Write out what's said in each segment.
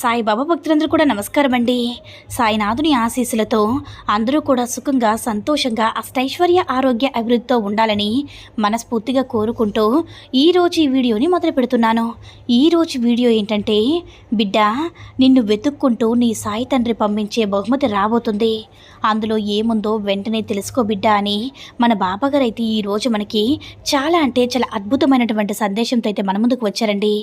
సాయిబాబా భక్తులందరూ కూడా నమస్కారం అండి సాయినాథుని ఆశీస్సులతో అందరూ కూడా సుఖంగా సంతోషంగా అష్టైశ్వర్య ఆరోగ్య అభివృద్ధితో ఉండాలని మనస్ఫూర్తిగా కోరుకుంటూ ఈరోజు ఈ వీడియోని మొదలు పెడుతున్నాను. ఈరోజు వీడియో ఏంటంటే బిడ్డ నిన్ను వెతుక్కుంటూ నీ సాయి తండ్రి పంపించే బహుమతి రాబోతుంది. అందులో ఏముందో వెంటనే తెలుసుకో బిడ్డ అని మన బాబాగారు అయితే ఈరోజు మనకి చాలా అంటే చాలా అద్భుతమైనటువంటి సందేశంతో అయితే మన ముందుకు వచ్చారండి.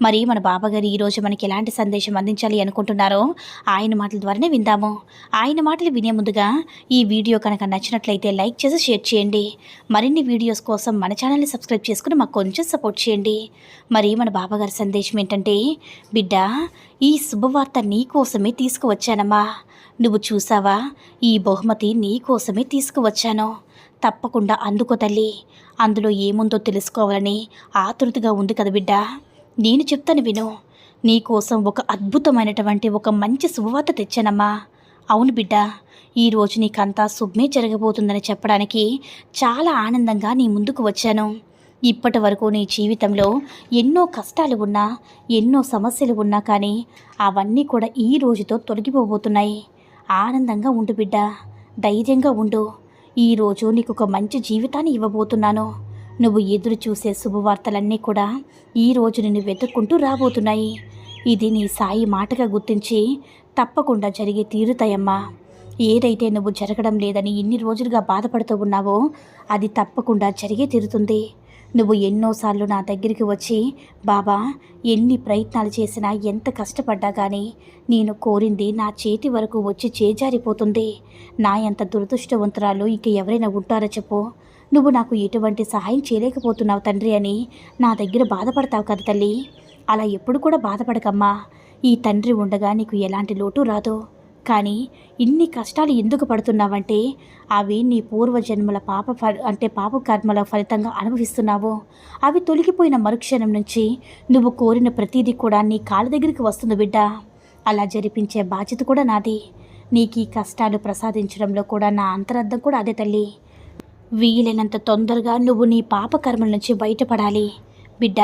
మరి మన బాబాగారు ఈరోజు మనకి ఎలాంటి సందేశం అందించాలి అనుకుంటున్నారో ఆయన మాటల ద్వారానే విందాము. ఆయన మాటలు వినే ముందుగా ఈ వీడియో కనుక నచ్చినట్లయితే లైక్ చేసి షేర్ చేయండి. మరిన్ని వీడియోస్ కోసం మన ఛానల్ని సబ్స్క్రైబ్ చేసుకుని మాకు కొంచెం సపోర్ట్ చేయండి. మరి మన బాబాగారి సందేశం ఏంటంటే బిడ్డ ఈ శుభవార్త నీ కోసమే తీసుకువచ్చానమ్మా. నువ్వు చూసావా? ఈ బహుమతి నీ కోసమే తీసుకువచ్చాను. తప్పకుండా అందుకో తల్లి. అందులో ఏముందో తెలుసుకోవాలని ఆతృతగా ఉంది కదా బిడ్డ. నేను చెప్తాను విను. నీకోసం ఒక అద్భుతమైనటువంటి ఒక మంచి శుభవార్త తెచ్చానమ్మా. అవును బిడ్డ ఈరోజు నీకంతా శుభమే జరగబోతుందని చెప్పడానికి చాలా ఆనందంగా నీ ముందుకు వచ్చాను. ఇప్పటి వరకు నీ జీవితంలో ఎన్నో కష్టాలు ఉన్నా ఎన్నో సమస్యలు ఉన్నా కానీ అవన్నీ కూడా ఈ రోజుతో తొలగిపోబోతున్నాయి. ఆనందంగా ఉండు బిడ్డ ధైర్యంగా ఉండు. ఈరోజు నీకు ఒక మంచి జీవితాన్ని ఇవ్వబోతున్నాను. నువ్వు ఎదురు చూసే శుభవార్తలన్నీ కూడా ఈరోజు నిన్ను వెతుక్కుంటూ రాబోతున్నాయి. ఇది నీ సాయి మాటగా గుర్తించి తప్పకుండా జరిగే తీరుతాయమ్మా. ఏదైతే నువ్వు జరగడం లేదని ఇన్ని రోజులుగా బాధపడుతూ ఉన్నావో అది తప్పకుండా జరిగే తీరుతుంది. నువ్వు ఎన్నోసార్లు నా దగ్గరికి వచ్చి బాబా ఎన్ని ప్రయత్నాలు చేసినా ఎంత కష్టపడ్డా కానీ నేను కోరింది నా చేతి వరకు వచ్చి చేజారిపోతుంది. నా ఎంత దురదృష్టవంతురాలు ఇక ఎవరైనా ఉంటారో చెప్పు. నువ్వు నాకు ఎటువంటి సహాయం చేయలేకపోతున్నావు తండ్రి అని నా దగ్గర బాధపడతావు కదా తల్లి. అలా ఎప్పుడు కూడా బాధపడకమ్మా. ఈ తండ్రి ఉండగా నీకు ఎలాంటి లోటు రాదు. కానీ ఇన్ని కష్టాలు ఎందుకు పడుతున్నావంటే అవి నీ పూర్వజన్మల పాప ఫ- అంటే పాప కర్మల ఫలితంగా అనుభవిస్తున్నావు. అవి తొలగిపోయిన మరుక్షణం నుంచి నువ్వు కోరిన ప్రతిదీ కూడా నీ కాళ్ళ దగ్గరికి వస్తుంది బిడ్డ. అలా జరిపించే బాధ్యత కూడా నాది. నీకు ఈ కష్టాలు ప్రసాదించడంలో కూడా నా అంతరార్థం కూడా అదే తల్లి. వీలైనంత తొందరగా నువ్వు నీ పాప కర్మల నుంచి బయటపడాలి. బిడ్డ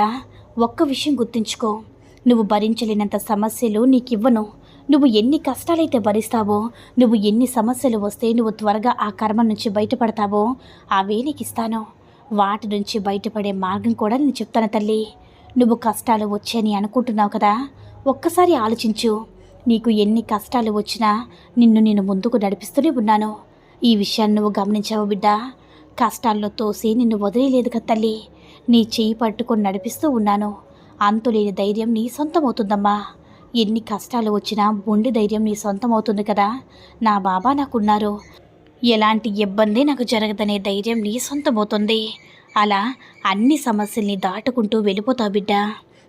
ఒక్క విషయం గుర్తుంచుకో. నువ్వు భరించలేనంత సమస్యలు నీకివ్వను. నువ్వు ఎన్ని కష్టాలైతే భరిస్తావో నువ్వు ఎన్ని సమస్యలు వస్తే నువ్వు త్వరగా ఆ కర్మ నుంచి బయటపడతావో అవే నీకు ఇస్తాను వాటి నుంచి బయటపడే మార్గం కూడా నేను చెప్తాను తల్లి. నువ్వు కష్టాలు వచ్చాయని అనుకుంటున్నావు కదా? ఒక్కసారి ఆలోచించు. నీకు ఎన్ని కష్టాలు వచ్చినా నిన్ను నేను ముందుకు నడిపిస్తూనే ఉన్నాను. ఈ విషయాన్ని నువ్వు గమనించావు బిడ్డ. కష్టాల్లో తోసి నిన్ను వదిలేలేదు కదా తల్లి. నీ చేయి పట్టుకొని నడిపిస్తూ ఉన్నాను. అంతులేని ధైర్యం నీ సొంతమవుతుందమ్మా. ఎన్ని కష్టాలు వచ్చినా బొండి ధైర్యం నీ సొంతమవుతుంది కదా. నా బాబా నాకున్నారు. ఎలాంటి ఇబ్బంది నాకు జరగదనే ధైర్యం నీ సొంతమవుతుంది. అలా అన్ని సమస్యల్ని దాటుకుంటూ వెళ్ళిపోతావు బిడ్డ.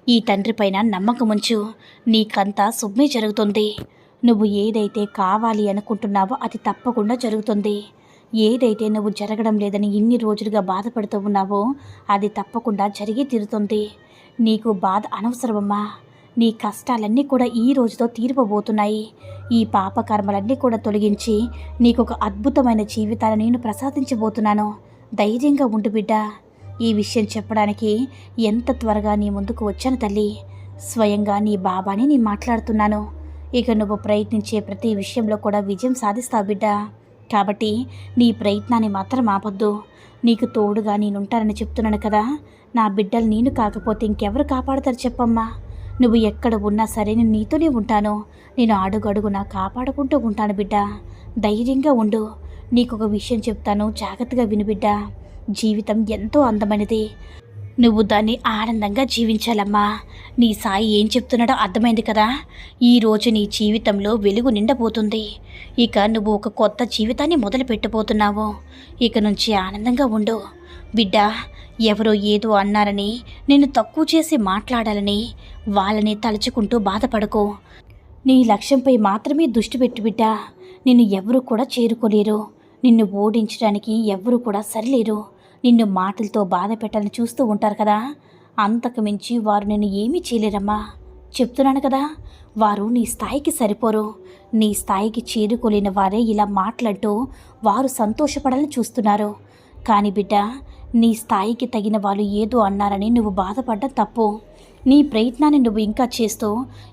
ఈ తండ్రి పైన నమ్మకం ఉంచు. నీకంతా శుభమే జరుగుతుంది. నువ్వు ఏదైతే కావాలి అనుకుంటున్నావో అది తప్పకుండా జరుగుతుంది. ఏదైతే నువ్వు జరగడం లేదని ఇన్ని రోజులుగా బాధపడుతూ ఉన్నావో అది తప్పకుండా జరిగి తీరుతుంది. నీకు బాధ అనవసరమమ్మా. నీ కష్టాలన్నీ కూడా ఈ రోజుతో తీరిపోబోతున్నాయి. ఈ పాపకర్మలన్నీ కూడా తొలగించి నీకు ఒక అద్భుతమైన జీవితాన్ని నేను ప్రసాదించబోతున్నాను. ధైర్యంగా ఉండు బిడ్డ. ఈ విషయం చెప్పడానికి ఎంత త్వరగా నీ ముందుకు వచ్చాను తల్లి. స్వయంగా నీ బాబాని నేను మాట్లాడుతున్నాను. ఇక నువ్వు ప్రయత్నించే ప్రతి విషయంలో కూడా విజయం సాధిస్తావు బిడ్డ. కాబట్టి నీ ప్రయత్నాన్ని మాత్రం ఆపొద్దు. నీకు తోడుగా నేనుంటానని చెప్తున్నాను కదా. నా బిడ్డలు నేను కాకపోతే ఇంకెవరు కాపాడతారు చెప్పమ్మా. నువ్వు ఎక్కడ ఉన్నా సరే నేను నీతోనే ఉంటాను. నేను అడుగడుగునా కాపాడుకుంటూ ఉంటాను బిడ్డ. ధైర్యంగా ఉండు. నీకు ఒక విషయం చెప్తాను జాగ్రత్తగా విను బిడ్డ. జీవితం ఎంతో అందమైనది. నువ్వు దాన్ని ఆనందంగా జీవించాలమ్మా. నీ సాయి ఏం చెప్తున్నాడో అర్థమైంది కదా? ఈరోజు నీ జీవితంలో వెలుగు నిండబోతుంది. ఇక నువ్వు ఒక కొత్త జీవితాన్ని మొదలు పెట్టబోతున్నావు ఇక నుంచి ఆనందంగా ఉండు. బిడ్డ ఎవరో ఏదో అన్నారని నిన్ను తక్కువ చేసి మాట్లాడాలని వాళ్ళని తలుచుకుంటూ బాధపడకు. నీ లక్ష్యంపై మాత్రమే దృష్టి పెట్టు బిడ్డ. నిన్ను ఎవరు కూడా చేరుకోలేరు. నిన్ను ఓడించడానికి ఎవరు కూడా సరిలేరు. నిన్ను మాటలతో బాధ పెట్టాలని చూస్తూ ఉంటారు కదా. అంతకు మించి వారు నిన్ను ఏమీ చేయలేరమ్మా. చెప్తున్నాను కదా వారు నీ స్థాయికి సరిపోరు. నీ స్థాయికి చేరుకోలేని వారే ఇలా మాట్లాడుతూ వారు సంతోషపడాలని చూస్తున్నారు. కానీ బిడ్డ నీ స్థాయికి తగిన వాళ్ళు ఏదో అన్నారని నువ్వు బాధపడ్డం తప్పు. నీ ప్రయత్నాన్ని నువ్వు ఇంకా చేస్తూ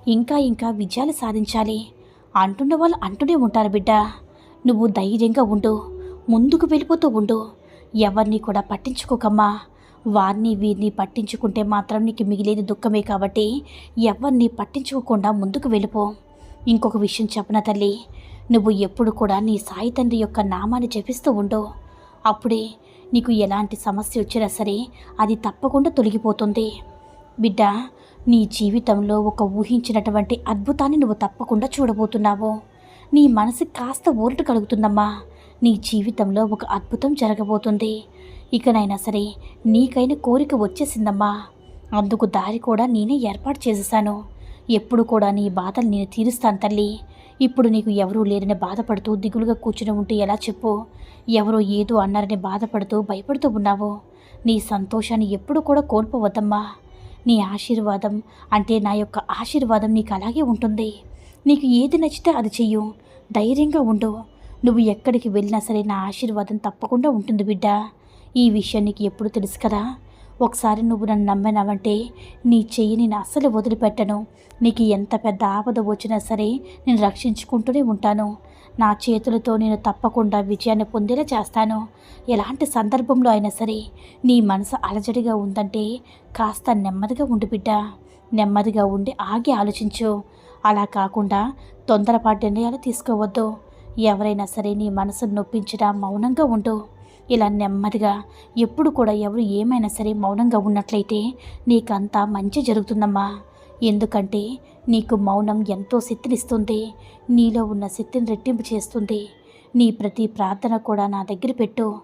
ఇంకా ఇంకా విజయాలు సాధించాలి. అంటున్న వాళ్ళు అంటూనే ఉంటారు బిడ్డ. నువ్వు ధైర్యంగా ఉండు ముందుకు వెళ్ళిపోతూ ఉండు. ఎవరిని కూడా పట్టించుకోకమ్మా. వారిని వీరిని పట్టించుకుంటే మాత్రం నీకు మిగిలేది దుఃఖమే కాబట్టి ఎవరిని పట్టించుకోకుండా ముందుకు వెళ్ళిపో. ఇంకొక విషయం చెప్పన తల్లి నువ్వు ఎప్పుడు కూడా నీ సాయి తండ్రి యొక్క నామాన్ని జపిస్తూ ఉండు. అప్పుడే నీకు ఎలాంటి సమస్య వచ్చినా సరే అది తప్పకుండా తొలగిపోతుంది. బిడ్డ నీ జీవితంలో ఒక ఊహించినటువంటి అద్భుతాన్ని నువ్వు తప్పకుండా చూడబోతున్నావు. నీ మనసు కాస్త ఊరట కలుగుతుందమ్మా. నీ జీవితంలో ఒక అద్భుతం జరగబోతుంది. ఇకనైనా సరే నీకైన కోరిక వచ్చేసిందమ్మా. అందుకు దారి కూడా నేనే ఏర్పాటు చేసేసాను ఎప్పుడు కూడా నీ బాధలు నేను తీరుస్తాను తల్లి. ఇప్పుడు నీకు ఎవరూ లేరని బాధపడుతూ దిగులుగా కూర్చుని ఉంటే ఎలా చెప్పు? ఎవరో ఏదో అన్నారని బాధపడుతూ భయపడుతూ ఉన్నావు. నీ సంతోషాన్ని ఎప్పుడు కూడా కోల్పోవద్దమ్మా. నీ ఆశీర్వాదం అంటే నా యొక్క ఆశీర్వాదం నీకు అలాగే ఉంటుంది. నీకు ఏది నచ్చితే అది చెయ్యు. ధైర్యంగా ఉండు. నువ్వు ఎక్కడికి వెళ్ళినా సరే నా ఆశీర్వాదం తప్పకుండా ఉంటుంది బిడ్డ. ఈ విషయం నీకు ఎప్పుడు తెలుసు కదా? ఒకసారి నువ్వు నన్ను నమ్మినావంటే నీ చెయ్యి నేను అస్సలు వదిలిపెట్టను. నీకు ఎంత పెద్ద ఆపద వచ్చినా సరే నేను రక్షించుకుంటూనే ఉంటాను. నా చేతులతో నేను తప్పకుండా విజయాన్ని పొందేలా చేస్తాను. ఎలాంటి సందర్భంలో అయినా సరే నీ మనసు అలజడిగా ఉందంటే కాస్త నెమ్మదిగా ఉండు బిడ్డ. నెమ్మదిగా ఉండి ఆగి ఆలోచించు. అలా కాకుండా తొందరపాటు నిర్ణయాలు తీసుకోవద్దు. ఎవరైనా సరే నీ మనసును నొప్పించడా మౌనంగా ఉండు. ఇలా నెమ్మదిగా ఎప్పుడు కూడా ఎవరు ఏమైనా సరే మౌనంగా ఉన్నట్లయితే నీకంతా మంచి జరుగుతుందమ్మా. ఎందుకంటే నీకు మౌనం ఎంతో శక్తినిస్తుంది. నీలో ఉన్న శక్తిని రెట్టింపు చేస్తుంది. నీ ప్రతి ప్రార్థన కూడా నా దగ్గర పెట్టు.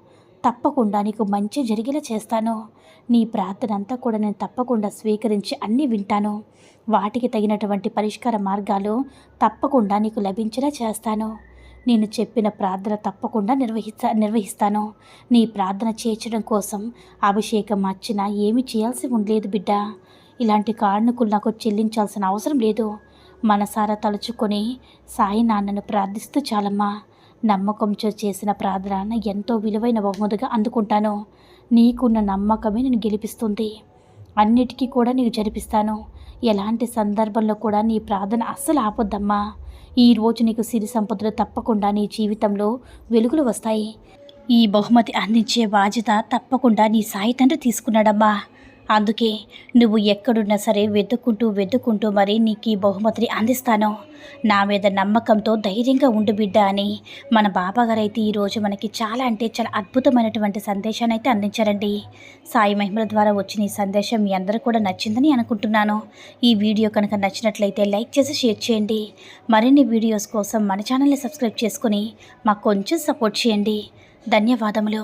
తప్పకుండా నీకు మంచి జరిగేలా చేస్తాను. నీ ప్రార్థన అంతా కూడా నేను తప్పకుండా స్వీకరించి అన్నీ వింటాను. వాటికి తగినటువంటి పరిష్కార మార్గాలు తప్పకుండా నీకు లభించేలా చేస్తాను. నేను చెప్పిన ప్రార్థన తప్పకుండా నిర్వహిస్తా నిర్వహిస్తాను. నీ ప్రార్థన చేర్చడం కోసం అభిషేకం అర్చన ఏమి చేయాల్సి ఉండలేదు బిడ్డ. ఇలాంటి కారణకులు నాకు చెల్లించాల్సిన అవసరం లేదు. మనసారా తలుచుకొని సాయి నాన్నను ప్రార్థిస్తూ చాలమ్మా. నమ్మకంతో చేసిన ప్రార్థన ఎంతో విలువైన బహుమతిగా అందుకుంటాను. నీకున్న నమ్మకమే నేను గెలిపిస్తుంది. అన్నిటికీ కూడా నీకు జరిపిస్తాను. ఎలాంటి సందర్భంలో కూడా నీ ప్రార్థన అస్సలు ఆపొద్దమ్మా. ఈ రోజు నీకు సిరి సంపదలు తప్పకుండా నీ జీవితంలో వెలుగులు వస్తాయి. ఈ బహుమతి అందించే బాధ్యత తప్పకుండా నీ సాయి తండ్రి తీసుకున్నాడమ్మా. అందుకే నువ్వు ఎక్కడున్నా సరే వెతుక్కుంటూ వెతుక్కుంటూ మరి నీకు ఈ బహుమతిని అందిస్తాను. నా మీద నమ్మకంతో ధైర్యంగా ఉండు బిడ్డ అని మన బాబాగారు అయితే ఈరోజు మనకి చాలా అంటే చాలా అద్భుతమైనటువంటి సందేశాన్ని అయితే అందించారండి. సాయి మహిమల ద్వారా వచ్చిన ఈ సందేశం మీ అందరూ కూడా నచ్చిందని అనుకుంటున్నాను. ఈ వీడియో కనుక నచ్చినట్లయితే లైక్ చేసి షేర్ చేయండి. మరిన్ని వీడియోస్ కోసం మన ఛానల్ని సబ్స్క్రైబ్ చేసుకుని మాకు కొంచెం సపోర్ట్ చేయండి. ధన్యవాదములు.